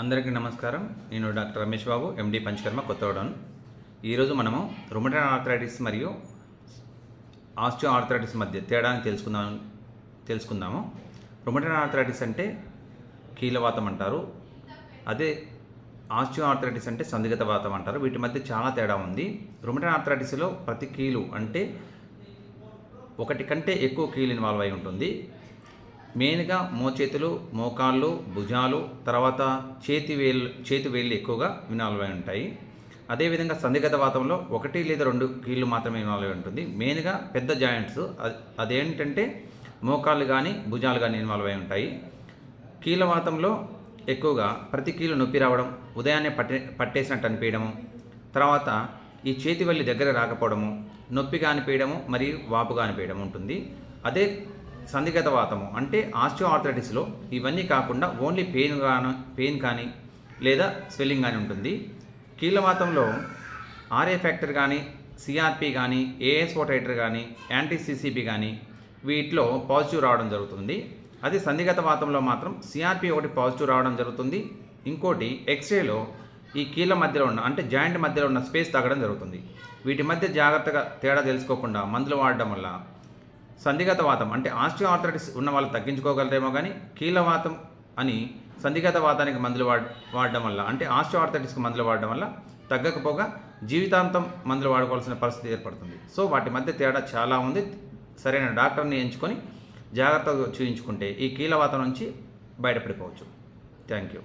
అందరికీ నమస్కారం. నేను డాక్టర్ రమేష్ బాబు ఎండి పంచకర్మ కొత్తగూడెం. ఈరోజు మనము రుమటన్ ఆర్థరైటిస్ మరియు ఆస్టియో ఆర్థరైటిస్ మధ్య తేడాన్ని తెలుసుకుందాం తెలుసుకుందాము. రుమటన్ ఆర్థరైటిస్ అంటే కీలవాతం అంటారు. అదే ఆస్టియో ఆర్థరైటిస్ అంటే సందిగత వాతం అంటారు. వీటి మధ్య చాలా తేడా ఉంది. రుమటన్ ఆర్థరైటిస్లో ప్రతి కీలు అంటే ఒకటి కంటే ఎక్కువ కీలు ఇన్వాల్వ్ అయి ఉంటుంది. మెయిన్గా మోచేతులు మోకాళ్ళు భుజాలు తర్వాత చేతి వేళ్ళు చేతి వేళ్ళు ఎక్కువగా ఇన్వాల్వ్ ఉంటాయి. అదేవిధంగా సంధిగత వాతంలో ఒకటి లేదా రెండు కీళ్ళు మాత్రమే ఇన్వాల్వ్ ఉంటుంది. మెయిన్గా పెద్ద జాయింట్స్ అదేంటంటే మోకాళ్ళు కానీ భుజాలు కానీ ఇన్వాల్వ్ అయి ఉంటాయి. కీళ్ళ వాతంలో ఎక్కువగా ప్రతి కీలు నొప్పి రావడం ఉదయాన్నే పట్టే పట్టేసినట్టు అనిపించడము తర్వాత ఈ చేతి వెళ్ళి దగ్గర రాకపోవడము నొప్పిగా అనిపించడము మరియు వాపుగా అనిపించడం ఉంటుంది. అదే సంధిగత వాతము అంటే ఆస్టియో ఆర్థరైటిస్లో ఇవన్నీ కాకుండా ఓన్లీ పెయిన్ కాను పెయిన్ కానీ లేదా స్వెల్లింగ్ కానీ ఉంటుంది. కీలవాతంలో ఆర్ఏ ఫ్యాక్టర్ కానీ సిఆర్పి కానీ ఏఎస్ఓ టైటర్ కానీ యాంటీ సిసిపి కానీ వీటిలో పాజిటివ్ రావడం జరుగుతుంది. అది సంధిగత వాతంలో మాత్రం సిఆర్పి ఒకటి పాజిటివ్ రావడం జరుగుతుంది. ఇంకోటి ఎక్స్రేలో ఈ కీళ్ళ మధ్యలో ఉన్న అంటే జాయింట్ మధ్యలో ఉన్న స్పేస్ తగ్గడం జరుగుతుంది. వీటి మధ్య జాగ్రత్తగా తేడా తెలుసుకోకుండా మందులు వాడడం వల్ల సంధిగత వాతం అంటే ఆస్టియో ఆర్థరైటిస్ ఉన్న వాళ్ళు తగ్గించుకోగలరేమో కానీ కీలవాతం అని సంధిగత వాతానికి మందులు వాడ వాడడం వల్ల అంటే ఆస్టియో ఆర్థరైటిస్కి మందులు వాడడం వల్ల తగ్గకపోగా జీవితాంతం మందులు వాడుకోవాల్సిన పరిస్థితి ఏర్పడుతుంది. సో వాటి మధ్య తేడా చాలా ఉంది. సరైన డాక్టర్ని ఎంచుకొని జాగ్రత్తగా చూయించుకుంటే ఈ కీలవాతం నుంచి బయటపడిపోవచ్చు. Thank you.